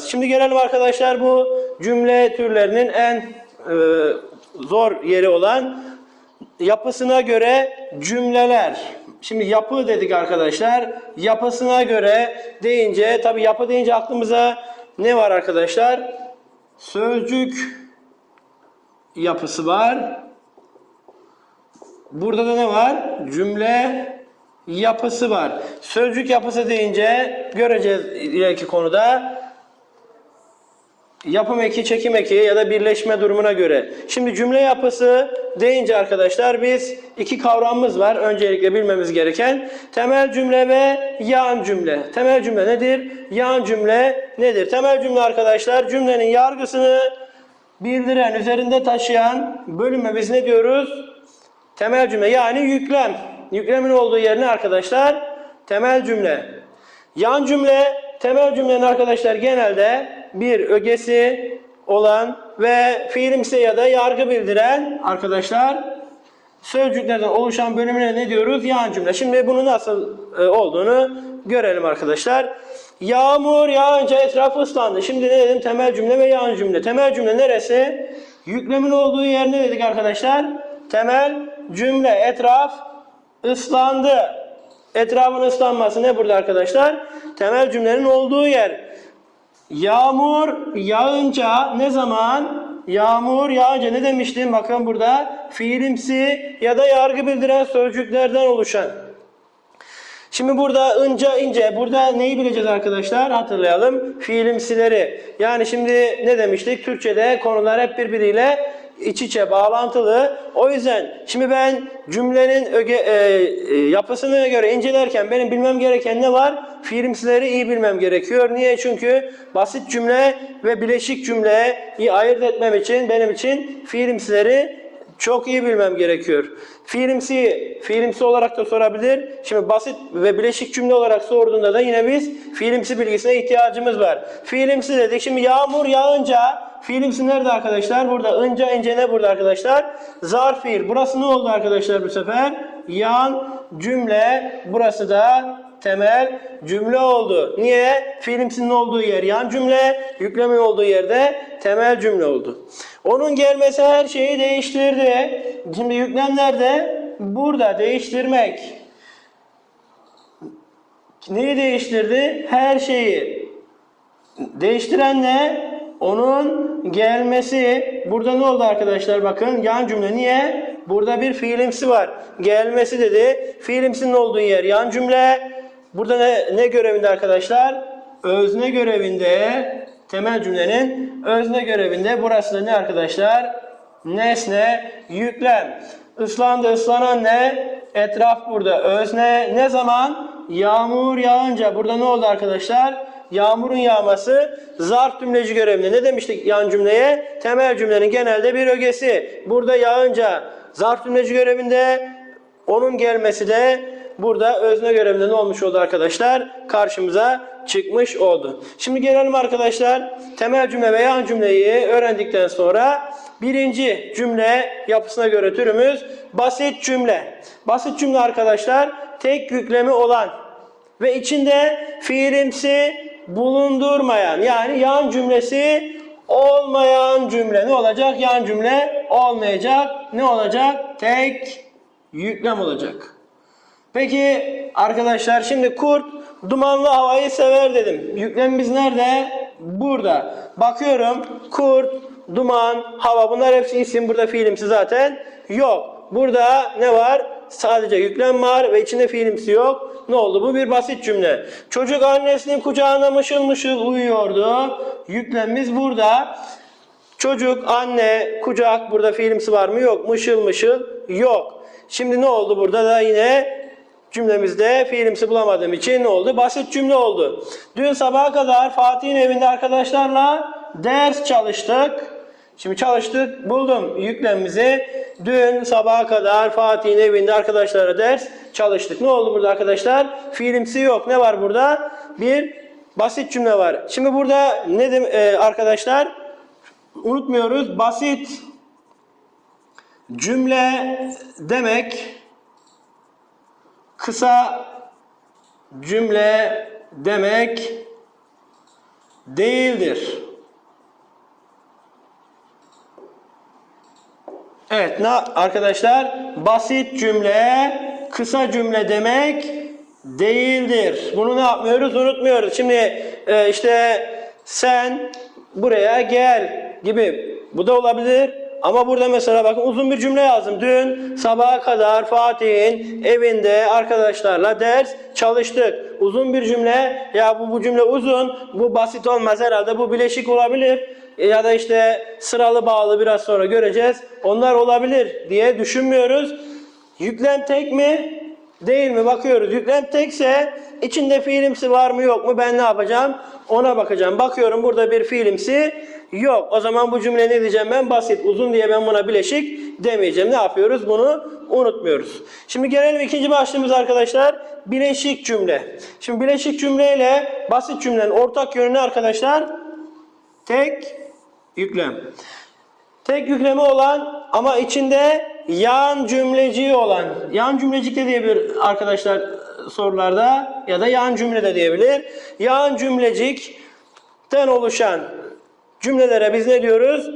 Şimdi gelelim arkadaşlar bu cümle türlerinin en e, zor yeri olan yapısına göre cümleler. Şimdi yapı dedik arkadaşlar. Yapısına göre deyince tabi yapı deyince aklımıza ne var arkadaşlar? Sözcük yapısı var. Burada da ne var? Cümle yapısı var. Sözcük yapısı deyince göreceğiz ileriki konuda yapım eki, çekim eki ya da birleşme durumuna göre. Şimdi cümle yapısı deyince arkadaşlar biz iki kavramımız var. Öncelikle bilmemiz gereken temel cümle ve yan cümle. Temel cümle nedir? Yan cümle nedir? Temel cümle arkadaşlar cümlenin yargısını bildiren, üzerinde taşıyan bölüme biz ne diyoruz? Temel cümle yani yüklem. Yüklemin olduğu yerine arkadaşlar temel cümle. Yan cümle, temel cümlenin arkadaşlar genelde bir ögesi olan ve fiilimsi ya da yargı bildiren arkadaşlar sözcüklerden oluşan bölümüne ne diyoruz? Yan cümle. Şimdi bunu nasıl e, olduğunu görelim arkadaşlar. Yağmur yağınca etraf ıslandı. Şimdi ne dedim? Temel cümle ve yan cümle. Temel cümle neresi? Yüklemin olduğu yer ne dedik arkadaşlar? Temel cümle. Etraf ıslandı. Etrafın ıslanması ne burada arkadaşlar? Temel cümlenin olduğu yer. Yağmur yağınca ne zaman? Yağmur yağınca ne demiştim? Bakın burada fiilimsi ya da yargı bildiren sözcüklerden oluşan. Şimdi burada ınca ince burada neyi bileceğiz arkadaşlar? Hatırlayalım. Fiilimsileri. Yani şimdi ne demiştik? Türkçede konular hep birbiriyle iç içe bağlantılı. O yüzden şimdi ben cümlenin öge, e, e, yapısına göre incelerken benim bilmem gereken ne var? Fiilimsileri iyi bilmem gerekiyor. Niye? Çünkü basit cümle ve bileşik cümleyi ayırt etmem için benim için fiilimsileri çok iyi bilmem gerekiyor. Fiilimsi, fiilimsi olarak da sorabilir. Şimdi basit ve bileşik cümle olarak sorduğunda da yine biz fiilimsi bilgisine ihtiyacımız var. Fiilimsi dedik. Şimdi yağmur yağınca fiilimsi nerede arkadaşlar? Burada. Önce ince ne burada arkadaşlar? Zarf fiil. Burası ne oldu arkadaşlar bu sefer? Yan cümle. Burası da temel cümle oldu. Niye? Fiilimsinin olduğu yer yan cümle, yüklemin olduğu yerde temel cümle oldu. Onun gelmesi her şeyi değiştirdi. Şimdi yüklem nerede? Burada değiştirmek. Neyi değiştirdi? Her şeyi. Değiştiren ne? Onun gelmesi. Burada ne oldu arkadaşlar? Bakın yan cümle. Niye? Burada bir fiilimsi var. Gelmesi dedi. Fiilimsinin olduğu yer yan cümle. Burada ne, ne görevinde arkadaşlar? Özne görevinde. Temel cümlenin özne görevinde. Burası da ne arkadaşlar? Nesne, yüklem. Islandı, ıslanan ne? Etraf burada. Özne ne zaman? Yağmur yağınca. Burada ne oldu arkadaşlar? Yağmurun yağması zarf cümleci görevinde. Ne demiştik yan cümleye? Temel cümlenin genelde bir ögesi. Burada yağınca zarf cümleci görevinde. Onun gelmesi de burada özne görevinde ne olmuş oldu arkadaşlar? Karşımıza çıkmış oldu. Şimdi gelelim arkadaşlar temel cümle ve yan cümleyi öğrendikten sonra birinci cümle yapısına göre türümüz basit cümle. Basit cümle arkadaşlar tek yüklemi olan ve içinde fiilimsi bulundurmayan yani yan cümlesi olmayan cümle ne olacak? Yan cümle olmayacak. Ne olacak? Tek yüklem olacak. Peki arkadaşlar şimdi kurt dumanlı havayı sever dedim. Yüklemimiz nerede? Burada. Bakıyorum kurt, duman, hava bunlar hepsi isim. Burada fiilimsi zaten yok. Burada ne var? Sadece yüklem var ve içinde fiilimsi yok. Ne oldu? Bu bir basit cümle. Çocuk annesinin kucağında mışıl mışıl uyuyordu. Yüklemimiz burada. Çocuk, anne, kucak burada fiilimsi var mı? Yok. Mışıl mışıl yok. Şimdi ne oldu burada da yine cümlemizde fiilimsi bulamadığım için ne oldu? Basit cümle oldu. Dün sabaha kadar Fatih'in evinde arkadaşlarla ders çalıştık. Şimdi çalıştık, buldum yüklemimizi. Dün sabaha kadar Fatih'in evinde arkadaşlara ders çalıştık. Ne oldu burada arkadaşlar? Fiilimsi yok. Ne var burada? Bir basit cümle var. Şimdi burada ne dem e, arkadaşlar? Unutmuyoruz. Basit cümle demek kısa cümle demek değildir. Evet ne arkadaşlar basit cümle kısa cümle demek değildir. Bunu ne yapmıyoruz unutmuyoruz. Şimdi e, işte sen buraya gel gibi bu da olabilir. Ama burada mesela bakın uzun bir cümle yazdım. Dün sabaha kadar Fatih'in evinde arkadaşlarla ders çalıştık. Uzun bir cümle. Ya bu, bu cümle uzun. Bu basit olmaz herhalde. Bu bileşik olabilir. E, Ya da işte sıralı bağlı biraz sonra göreceğiz. Onlar olabilir diye düşünmüyoruz. Yüklem tek mi? Değil mi? Bakıyoruz. Yüklem tekse içinde fiilimsi var mı yok mu? Ben ne yapacağım? Ona bakacağım. Bakıyorum burada bir fiilimsi yok. O zaman bu cümle ne diyeceğim ben? Basit, uzun diye ben buna bileşik demeyeceğim. Ne yapıyoruz? Bunu unutmuyoruz. Şimdi gelelim ikinci başlığımız arkadaşlar. Bileşik cümle. Şimdi bileşik cümleyle basit cümlenin ortak yönü ne arkadaşlar? Tek yüklem. Tek yüklemi olan ama içinde yan cümleci olan. Yan cümlecik de diyebilir arkadaşlar sorularda ya da yan cümle de diyebilir. Yan cümlecikten oluşan cümlelere biz ne diyoruz?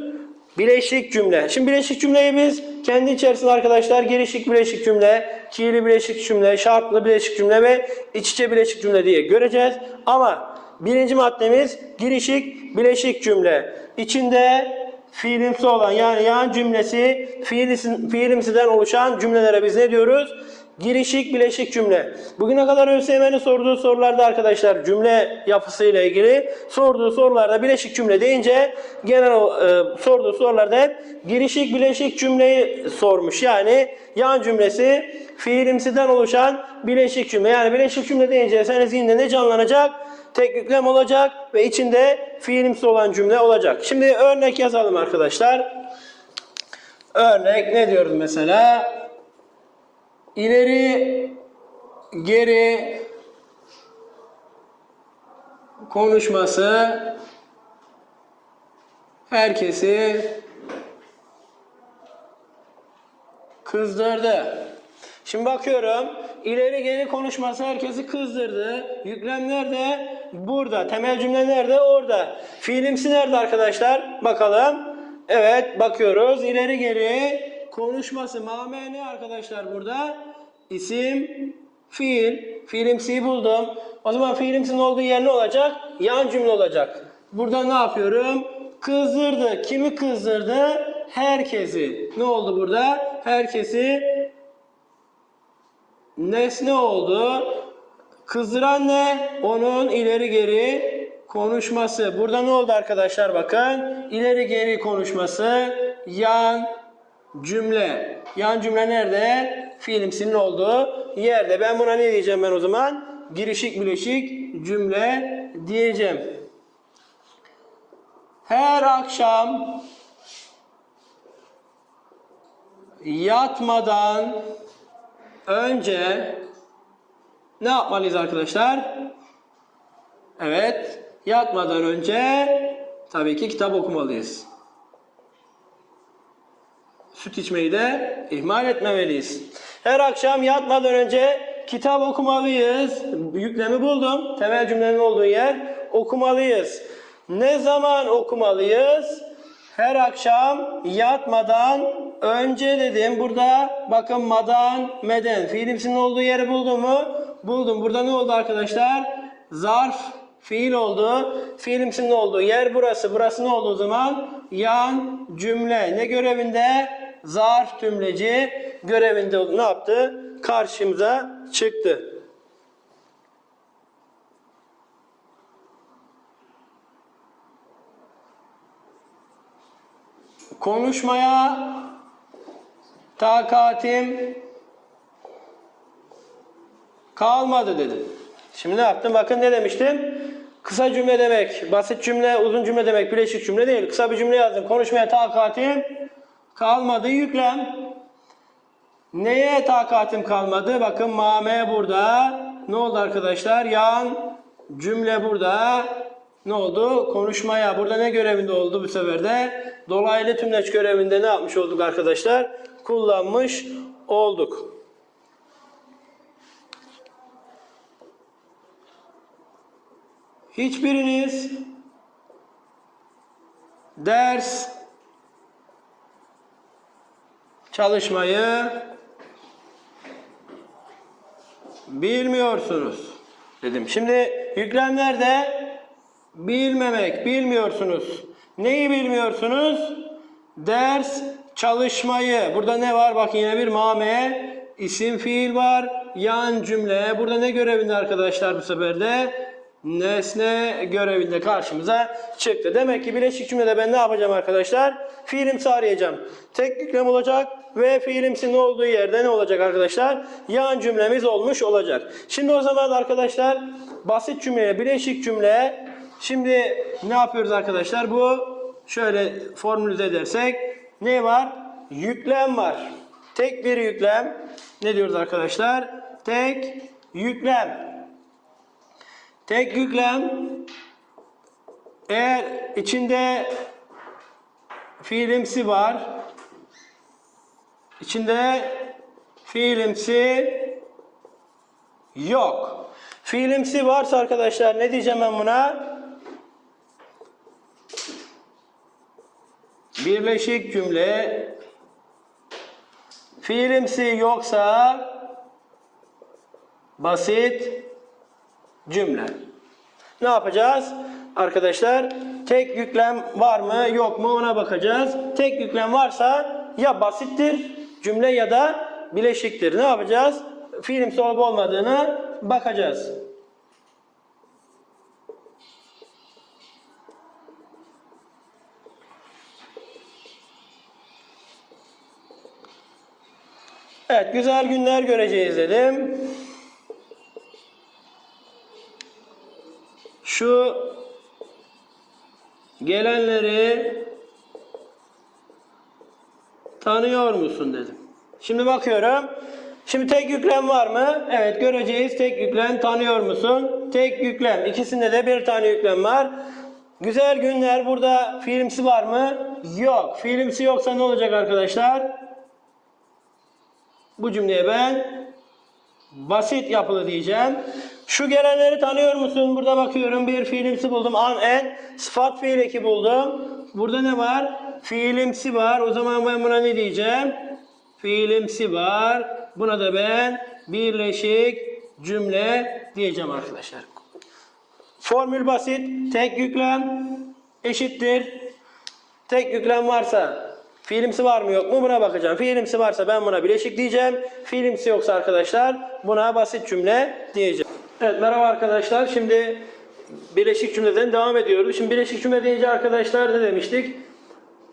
Bileşik cümle. Şimdi bileşik cümleyi biz kendi içerisinde arkadaşlar girişik bileşik cümle, fiili bileşik cümle, şartlı bileşik cümle ve iç içe bileşik cümle diye göreceğiz. Ama birinci maddemiz girişik bileşik cümle. İçinde fiilimsi olan yani yan cümlesi fiilisi, fiilimsiden oluşan cümlelere biz ne diyoruz? Girişik bileşik cümle. Bugüne kadar ÖSYM'nin sorduğu sorularda arkadaşlar cümle yapısıyla ilgili sorduğu sorularda bileşik cümle deyince genel e, sorduğu sorularda hep girişik bileşik cümleyi sormuş. Yani yan cümlesi fiilimsiden oluşan bileşik cümle. Yani bileşik cümle deyince senin zihninde ne canlanacak? Tek yüklem olacak ve içinde fiilimsi olan cümle olacak. Şimdi örnek yazalım arkadaşlar. Örnek ne diyoruz mesela? İleri geri konuşması herkesi kızdırdı. Şimdi bakıyorum. ileri geri konuşması herkesi kızdırdı. Yüklemler de burada. Temel cümle nerede? Orada. Fiilimsi nerede arkadaşlar? Bakalım. Evet bakıyoruz. İleri geri konuşması. Mame ne arkadaşlar burada? İsim, fiil. Fiilimsiyi buldum. O zaman fiilimsinin olduğu yer ne olacak? Yan cümle olacak. Burada ne yapıyorum? Kızdırdı. Kimi kızdırdı? Herkesi. Ne oldu burada? Herkesi nesne oldu. Kızdıran ne? Onun ileri geri konuşması. Burada ne oldu arkadaşlar bakın. İleri geri konuşması yan cümle. Yan cümle nerede? Fiilimsinin olduğu yerde. Ben buna ne diyeceğim ben o zaman? Girişik bileşik cümle diyeceğim. Her akşam yatmadan önce ne yapmalıyız arkadaşlar? Evet, yatmadan önce tabii ki kitap okumalıyız. Süt içmeyi de ihmal etmemeliyiz. Her akşam yatmadan önce kitap okumalıyız. Yüklemi buldum. Temel cümlenin olduğu yer okumalıyız. Ne zaman okumalıyız? Her akşam yatmadan önce dedim. Burada bakın madan, meden. Fiilimsinin olduğu yeri buldum mu? Buldum. Burada ne oldu arkadaşlar? Zarf fiil oldu. Fiilimsinin olduğu yer burası. Burası ne oldu o zaman? Yan cümle. Ne görevinde? Zarf cümleci görevinde. Ne yaptı? Karşımıza çıktı. Konuşmaya takatim kalmadı dedim. Şimdi ne yaptım? Bakın ne demiştim? Kısa cümle demek, basit cümle, uzun cümle demek, bileşik cümle değil. Kısa bir cümle yazdım. Konuşmaya takatim kalmadı. Yüklem. Neye takatim kalmadı? Bakın mame burada. Ne oldu arkadaşlar? Yan cümle burada. Ne oldu? Konuşmaya. Burada ne görevinde oldu bu sefer de? Dolaylı tümleç görevinde ne yapmış olduk arkadaşlar? Kullanmış olduk. Hiçbiriniz ders çalışmayı bilmiyorsunuz dedim. Şimdi yüklemlerde bilmemek, bilmiyorsunuz. Neyi bilmiyorsunuz? Ders çalışmayı. Burada ne var? Bak yine bir mame isim fiil var. Yan cümle. Burada ne görevinde arkadaşlar bu sefer de? Nesne görevinde karşımıza çıktı. Demek ki bileşik cümlede ben ne yapacağım arkadaşlar? Fiilimsi arayacağım. Tek yüklem olacak ve fiilimsinin olduğu yerde ne olacak arkadaşlar? Yan cümlemiz olmuş olacak. Şimdi o zaman arkadaşlar basit cümleye bileşik cümle Şimdi ne yapıyoruz arkadaşlar? Bu şöyle formülize edersek ne var? Yüklem var. Tek bir yüklem. Ne diyoruz arkadaşlar? Tek yüklem. Tek yüklem eğer içinde fiilimsi var. içinde fiilimsi yok. Fiilimsi varsa arkadaşlar ne diyeceğim ben buna? Birleşik cümle fiilimsi yoksa basit cümle. Ne yapacağız? Arkadaşlar tek yüklem var mı yok mu ona bakacağız. Tek yüklem varsa ya basittir cümle ya da bileşiktir. Ne yapacağız? Fiilimsi olup olmadığını bakacağız. Evet, güzel günler göreceğiz dedim. Şu gelenleri tanıyor musun dedim. Şimdi bakıyorum. Şimdi tek yüklem var mı? Evet göreceğiz. Tek yüklem tanıyor musun? Tek yüklem. İkisinde de bir tane yüklem var. Güzel günler burada fiilimsi var mı? Yok. Fiilimsi yoksa ne olacak arkadaşlar? Bu cümleye ben basit yapılı diyeceğim. Şu gelenleri tanıyor musun? Burada bakıyorum bir fiilimsi buldum. An en sıfat fiil eki buldum. Burada ne var? Fiilimsi var. O zaman ben buna ne diyeceğim? Fiilimsi var. Buna da ben birleşik cümle diyeceğim arkadaşlar. Formül basit. Tek yüklem eşittir. Tek yüklem varsa fiilimsi var mı yok mu buna bakacağım. Fiilimsi varsa ben buna bileşik diyeceğim. Fiilimsi yoksa arkadaşlar buna basit cümle diyeceğim. Evet merhaba arkadaşlar. Şimdi bileşik cümleden devam ediyoruz. Şimdi bileşik cümle deyince arkadaşlar ne demiştik?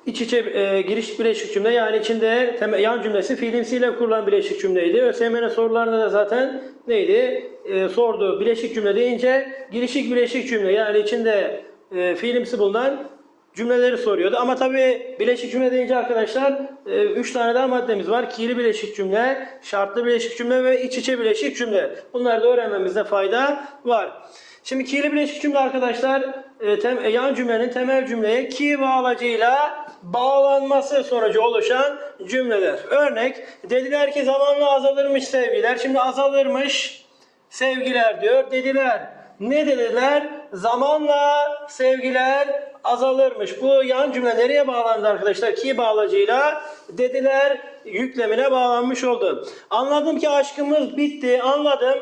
İç içe e, giriş bileşik cümle yani içinde temel, yan cümlesi fiilimsiyle kurulan bileşik cümleydi. ÖSYM'nin sorularında da zaten neydi? E, sordu. Bileşik cümle deyince girişik bileşik cümle yani içinde e, fiilimsi bulunan cümleleri soruyordu. Ama tabi bileşik cümle deyince arkadaşlar 3 tane daha maddemiz var. Ki'li bileşik cümle, şartlı bileşik cümle ve iç içe bileşik cümle. Bunları da öğrenmemizde fayda var. Şimdi ki'li bileşik cümle arkadaşlar e, tem, e, yan cümlenin temel cümleye ki bağlacıyla bağlanması sonucu oluşan cümleler. Örnek dediler ki zamanla azalırmış sevgiler. Şimdi azalırmış sevgiler diyor. Dediler. Ne dediler? Zamanla sevgiler azalırmış. Bu yan cümle nereye bağlandı arkadaşlar? Ki bağlacıyla dediler yüklemine bağlanmış oldu. Anladım ki aşkımız bitti. Anladım.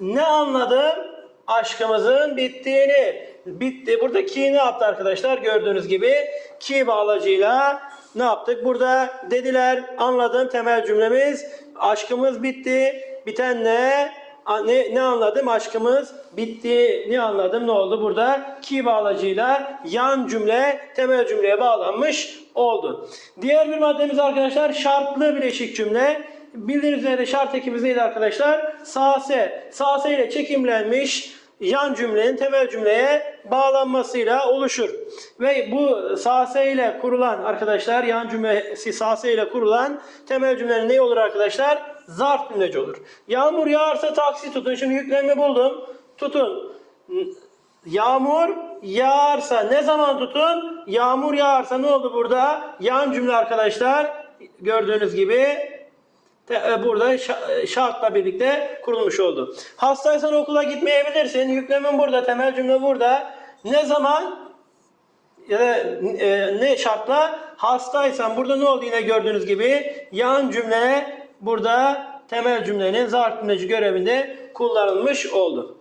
Ne anladım? Aşkımızın bittiğini. Bitti. Burada ki ne yaptı arkadaşlar? Gördüğünüz gibi ki bağlacıyla ne yaptık? Burada dediler anladım temel cümlemiz. Aşkımız bitti. Biten ne? Ne, ne anladım? Aşkımız bitti. Ne anladım? Ne oldu? Burada ki bağlacıyla yan cümle temel cümleye bağlanmış oldu. Diğer bir maddemiz arkadaşlar şartlı bileşik cümle. Bildiğiniz üzere şart ekimiz neydi arkadaşlar? Sase. Sase ile çekimlenmiş yan cümlenin temel cümleye bağlanmasıyla oluşur. Ve bu sase ile kurulan arkadaşlar yan cümlesi sase ile kurulan temel cümlenin ne olur arkadaşlar? Zarf cümleci olur. Yağmur yağarsa taksi tutun. Şimdi yüklemi buldum. Tutun. Yağmur yağarsa ne zaman tutun? Yağmur yağarsa ne oldu burada? Yan cümle arkadaşlar gördüğünüz gibi e, burada şa- şartla birlikte kurulmuş oldu. Hastaysan okula gitmeyebilirsin. Yüklemin burada, temel cümle burada. Ne zaman? ya da e, ne şartla hastaysan burada ne oldu yine gördüğünüz gibi yan cümle burada temel cümlenin zarf cümleci görevinde kullanılmış oldu.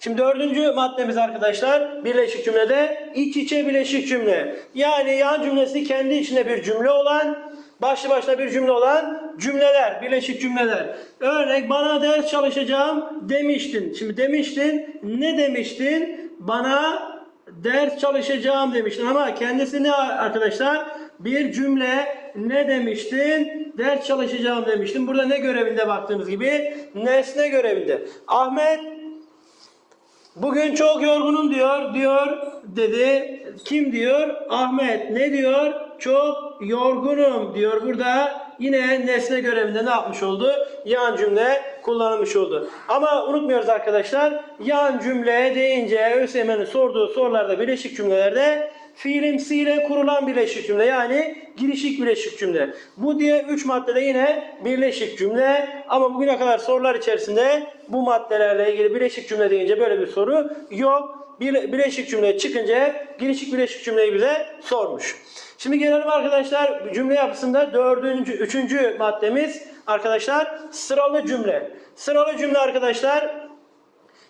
Şimdi dördüncü maddemiz arkadaşlar birleşik cümlede iç içe birleşik cümle. Yani yan cümlesi kendi içinde bir cümle olan, başlı başına bir cümle olan cümleler, birleşik cümleler. Örnek bana ders çalışacağım demiştin. Şimdi demiştin, ne demiştin? Bana ders çalışacağım demiştin ama kendisi ne arkadaşlar? Bir cümle ne demiştin? Ders çalışacağım demiştin. Burada ne görevinde baktığımız gibi? Nesne görevinde. Ahmet Bugün çok yorgunum diyor, diyor dedi. Kim diyor? Ahmet. Ne diyor? Çok yorgunum diyor. Burada yine nesne görevinde ne yapmış oldu? Yan cümle kullanılmış oldu. Ama unutmuyoruz arkadaşlar. Yan cümle deyince ÖSYM'nin sorduğu sorularda birleşik cümlelerde fiilimsiyle kurulan birleşik cümle yani girişik birleşik cümle. Bu diye 3 maddede yine birleşik cümle ama bugüne kadar sorular içerisinde bu maddelerle ilgili birleşik cümle deyince böyle bir soru yok. Bir, birleşik cümle çıkınca girişik birleşik cümleyi bize sormuş. Şimdi gelelim arkadaşlar cümle yapısında dördüncü, üçüncü maddemiz arkadaşlar sıralı cümle. Sıralı cümle arkadaşlar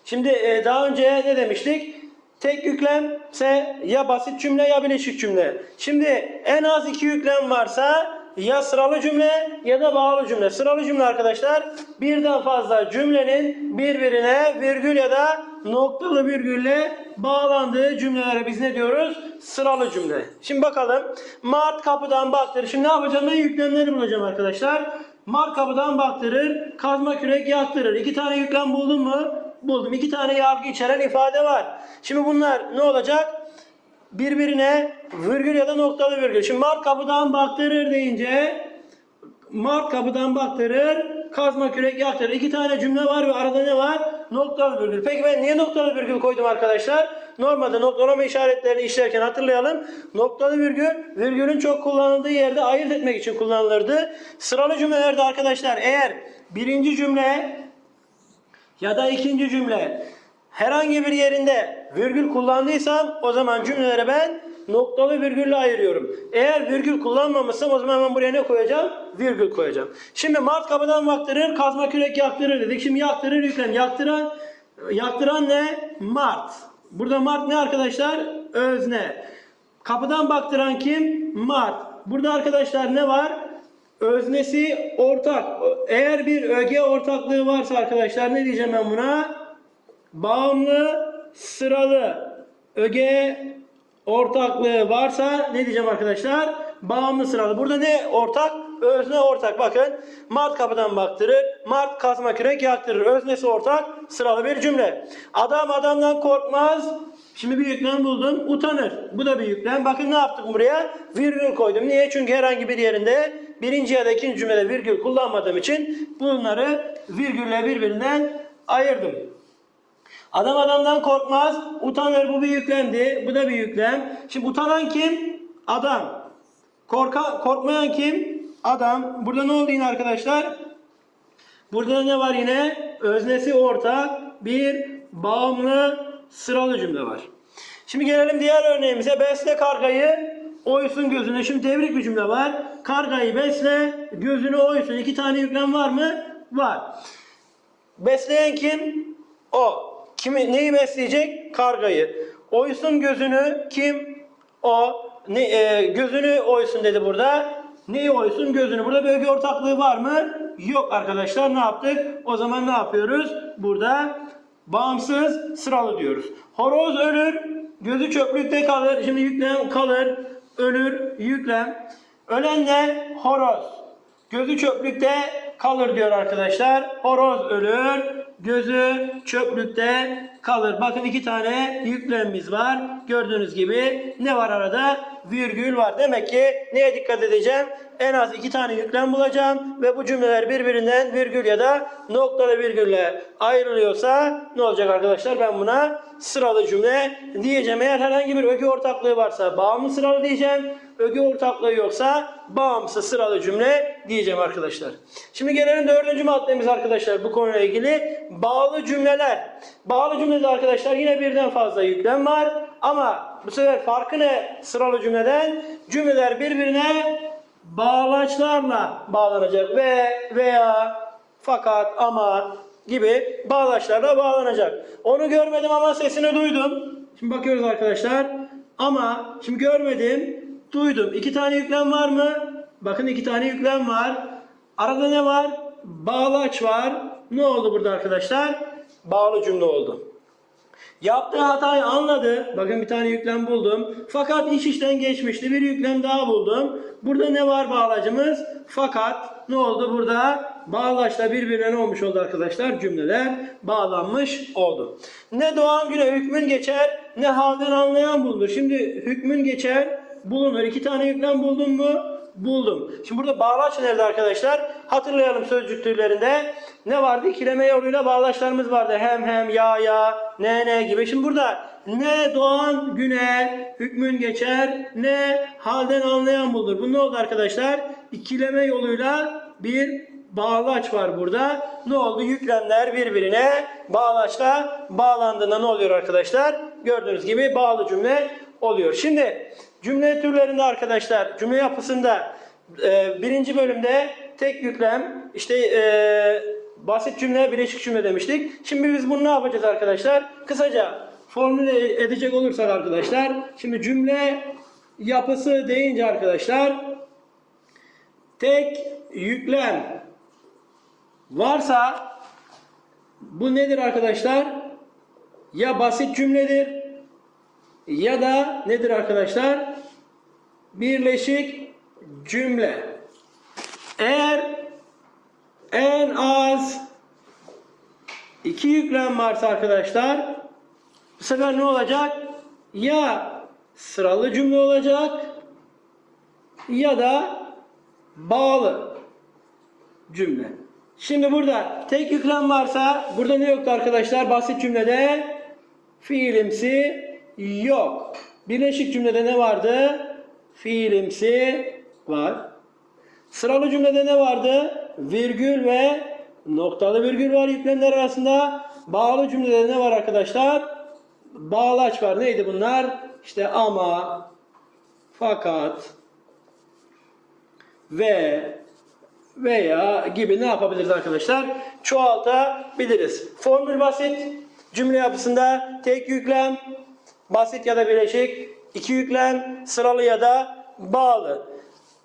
Şimdi e, daha önce ne demiştik? Tek yüklemse ya basit cümle ya bileşik cümle. Şimdi en az iki yüklem varsa ya sıralı cümle ya da bağlı cümle. Sıralı cümle arkadaşlar birden fazla cümlenin birbirine virgül ya da noktalı virgülle bağlandığı cümlelere biz ne diyoruz? Sıralı cümle. Şimdi bakalım. Mart kapıdan baktırır. Şimdi ne yapacağım? Ben yüklemleri bulacağım arkadaşlar. Mart kapıdan baktırır. Kazma kürek yaktırır. İki tane yüklem buldun mu? Buldum. İki tane yargı içeren ifade var. Şimdi bunlar ne olacak? Birbirine virgül ya da noktalı virgül. Şimdi Mart kapıdan baktırır deyince Mart kapıdan baktırır, kazma kürek yaktırır. İki tane cümle var ve arada ne var? Noktalı virgül. Peki ben niye noktalı virgül koydum arkadaşlar? Normalde noktalama işaretlerini işlerken hatırlayalım. Noktalı virgül, virgülün çok kullanıldığı yerde ayırt etmek için kullanılırdı. Sıralı cümlelerde arkadaşlar eğer birinci cümle ya da ikinci cümle herhangi bir yerinde virgül kullandıysam o zaman cümlelere ben noktalı virgülle ayırıyorum. Eğer virgül kullanmamışsam o zaman hemen buraya ne koyacağım? Virgül koyacağım. Şimdi Mart kapıdan baktırır, kazma kürek yaktırır dedik. Şimdi yaktırır yüklem. Yaktıran, yaktıran ne? Mart. Burada Mart ne arkadaşlar? Özne. Kapıdan baktıran kim? Mart. Burada arkadaşlar ne var? Öznesi ortak. Eğer bir öge ortaklığı varsa arkadaşlar ne diyeceğim ben buna? Bağımlı sıralı öge ortaklığı varsa ne diyeceğim arkadaşlar? Bağımlı sıralı. Burada ne ortak? Özne ortak. Bakın Mart kapıdan baktırır. Mart kazma kürek yaktırır. Öznesi ortak. Sıralı bir cümle. Adam adamdan korkmaz. Şimdi bir yüklem buldum. Utanır. Bu da bir yüklem. Bakın ne yaptık buraya? Virgül koydum. Niye? Çünkü herhangi bir yerinde birinci ya da ikinci cümlede virgül kullanmadığım için bunları virgülle birbirinden ayırdım. Adam adamdan korkmaz. Utanır bu bir yüklemdi. Bu da bir yüklem. Şimdi utanan kim? Adam. Korka, korkmayan kim? Adam. Burada ne oldu yine arkadaşlar? Burada ne var yine? Öznesi ortak. Bir bağımlı sıralı cümle var. Şimdi gelelim diğer örneğimize. Besle kargayı oysun gözüne. Şimdi tebrik bir cümle var. Kargayı besle gözünü oysun. İki tane yüklem var mı? Var. Besleyen kim? O. Kimi, neyi besleyecek? Kargayı. Oysun gözünü kim? O. Ne, e, gözünü oysun dedi burada. Neyi oysun? Gözünü. Burada bir öge ortaklığı var mı? Yok arkadaşlar. Ne yaptık? O zaman ne yapıyoruz? Burada bağımsız sıralı diyoruz. Horoz ölür. Gözü çöplükte kalır. Şimdi yüklem kalır. Ölür. Yüklem. Ölen ne? Horoz. Gözü çöplükte kalır diyor arkadaşlar. Horoz ölür, gözü çöplükte kalır. Bakın iki tane yüklemimiz var. Gördüğünüz gibi ne var arada? Virgül var. Demek ki neye dikkat edeceğim? En az iki tane yüklem bulacağım ve bu cümleler birbirinden virgül ya da noktalı virgülle ayrılıyorsa ne olacak arkadaşlar? Ben buna sıralı cümle diyeceğim. Eğer herhangi bir öge ortaklığı varsa bağımlı sıralı diyeceğim. Öge ortaklığı yoksa bağımsız sıralı cümle diyeceğim arkadaşlar. Şimdi gelelim dördüncü maddemiz arkadaşlar bu konuyla ilgili. Bağlı cümleler. Bağlı cümle cümlede arkadaşlar yine birden fazla yüklem var. Ama bu sefer farkı ne sıralı cümleden? Cümleler birbirine bağlaçlarla bağlanacak. Ve, veya, fakat, ama gibi bağlaçlarla bağlanacak. Onu görmedim ama sesini duydum. Şimdi bakıyoruz arkadaşlar. Ama şimdi görmedim, duydum. İki tane yüklem var mı? Bakın iki tane yüklem var. Arada ne var? Bağlaç var. Ne oldu burada arkadaşlar? Bağlı cümle oldu. Yaptığı hatayı anladı. Bakın bir tane yüklem buldum. Fakat iş işten geçmişti. Bir yüklem daha buldum. Burada ne var bağlacımız? Fakat ne oldu burada? Bağlaçla birbirine ne olmuş oldu arkadaşlar? Cümleler bağlanmış oldu. Ne doğan güne hükmün geçer ne halden anlayan bulunur. Şimdi hükmün geçer bulunur. İki tane yüklem buldun mu? Buldum. Şimdi burada bağlaç nerede arkadaşlar? Hatırlayalım sözcük türlerinde. Ne vardı? İkileme yoluyla bağlaçlarımız vardı. Hem hem, ya ya, ne ne gibi. Şimdi burada ne doğan güne hükmün geçer, ne halden anlayan bulunur. Bu ne oldu arkadaşlar? İkileme yoluyla bir bağlaç var burada. Ne oldu? Yüklemler birbirine bağlaçla bağlandığında ne oluyor arkadaşlar? Gördüğünüz gibi bağlı cümle oluyor. Şimdi cümle türlerinde arkadaşlar cümle yapısında e, birinci bölümde tek yüklem işte e, basit cümle bileşik cümle demiştik. Şimdi biz bunu ne yapacağız arkadaşlar? Kısaca formüle edecek olursak arkadaşlar şimdi cümle yapısı deyince arkadaşlar tek yüklem varsa bu nedir arkadaşlar? Ya basit cümledir ya da nedir arkadaşlar? Birleşik cümle. Eğer en az iki yüklem varsa arkadaşlar bu sefer ne olacak? Ya sıralı cümle olacak ya da bağlı cümle. Şimdi burada tek yüklem varsa burada ne yoktu arkadaşlar? Basit cümlede fiilimsi yok. Birleşik cümlede ne vardı? Fiilimsi var. Sıralı cümlede ne vardı? Virgül ve noktalı virgül var yüklemler arasında. Bağlı cümlede ne var arkadaşlar? Bağlaç var. Neydi bunlar? İşte ama, fakat, ve veya gibi ne yapabiliriz arkadaşlar? Çoğaltabiliriz. Formül basit. Cümle yapısında tek yüklem, basit ya da bileşik, iki yüklem, sıralı ya da bağlı.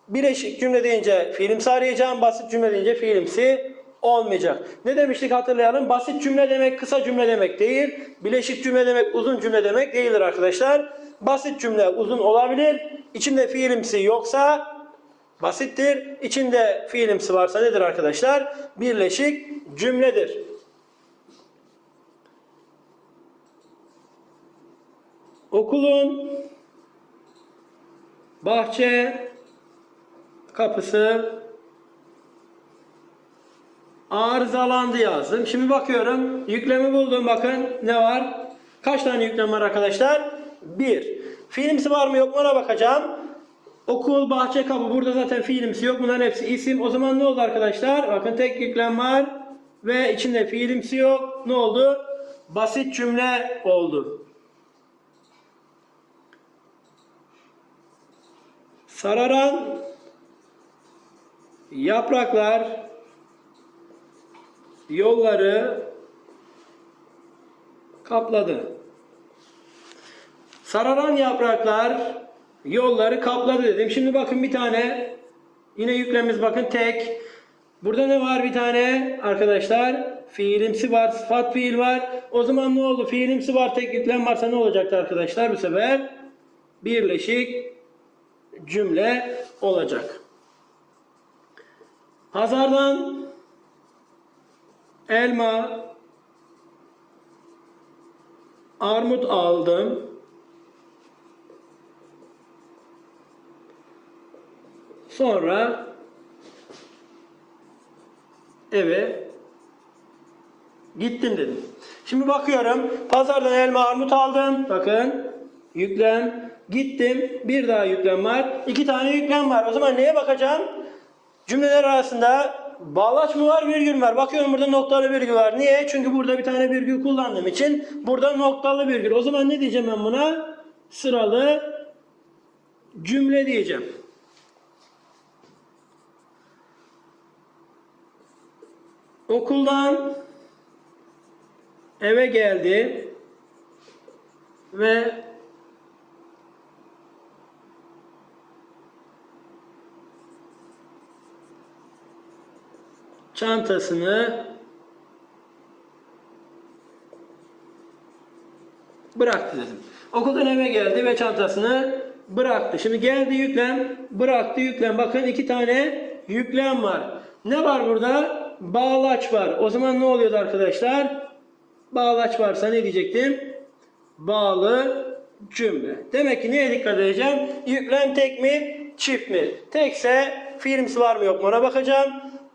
Bileşik cümle deyince fiilimsi arayacağım, basit cümle deyince fiilimsi olmayacak. Ne demiştik hatırlayalım. Basit cümle demek kısa cümle demek değil. Bileşik cümle demek uzun cümle demek değildir arkadaşlar. Basit cümle uzun olabilir. İçinde fiilimsi yoksa basittir. İçinde fiilimsi varsa nedir arkadaşlar? Birleşik cümledir. Okulun bahçe kapısı arızalandı yazdım. Şimdi bakıyorum. Yüklemi buldum. Bakın ne var? Kaç tane yüklem var arkadaşlar? Bir. Fiilimsi var mı yok mu ona bakacağım. Okul, bahçe, kapı. Burada zaten fiilimsi yok. Bunların hepsi isim. O zaman ne oldu arkadaşlar? Bakın tek yüklem var. Ve içinde fiilimsi yok. Ne oldu? Basit cümle oldu. Sararan yapraklar yolları kapladı. Sararan yapraklar yolları kapladı dedim. Şimdi bakın bir tane yine yüklemimiz bakın tek. Burada ne var bir tane arkadaşlar? Fiilimsi var, sıfat fiil var. O zaman ne oldu? Fiilimsi var, tek yüklem varsa ne olacaktı arkadaşlar bu sefer? Birleşik cümle olacak. Pazardan elma, armut aldım. Sonra eve gittim dedim. Şimdi bakıyorum. Pazardan elma armut aldım. Bakın. Yüklem. Gittim. Bir daha yüklem var. İki tane yüklem var. O zaman neye bakacağım? Cümleler arasında bağlaç mı var virgül mü var? Bakıyorum burada noktalı virgül var. Niye? Çünkü burada bir tane virgül kullandığım için burada noktalı virgül. O zaman ne diyeceğim ben buna? Sıralı cümle diyeceğim. Okuldan eve geldi ve çantasını bıraktı dedim. Okuldan eve geldi ve çantasını bıraktı. Şimdi geldi yüklem, bıraktı yüklem. Bakın iki tane yüklem var. Ne var burada? Bağlaç var. O zaman ne oluyordu arkadaşlar? Bağlaç varsa ne diyecektim? Bağlı cümle. Demek ki neye dikkat edeceğim? Yüklem tek mi, çift mi? Tekse fiilimiz var mı yok mu ona bakacağım.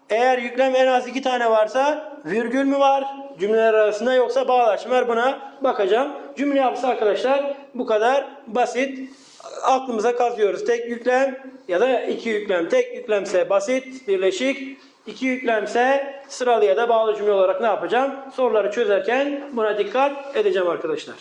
Eğer yüklem en az iki tane varsa virgül mü var cümleler arasında yoksa bağlaç mı var buna bakacağım. Cümle yapısı arkadaşlar bu kadar basit. Aklımıza kazıyoruz. Tek yüklem ya da iki yüklem. Tek yüklemse basit, birleşik. İki yüklemse sıralı ya da bağlı cümle olarak ne yapacağım? Soruları çözerken buna dikkat edeceğim arkadaşlar.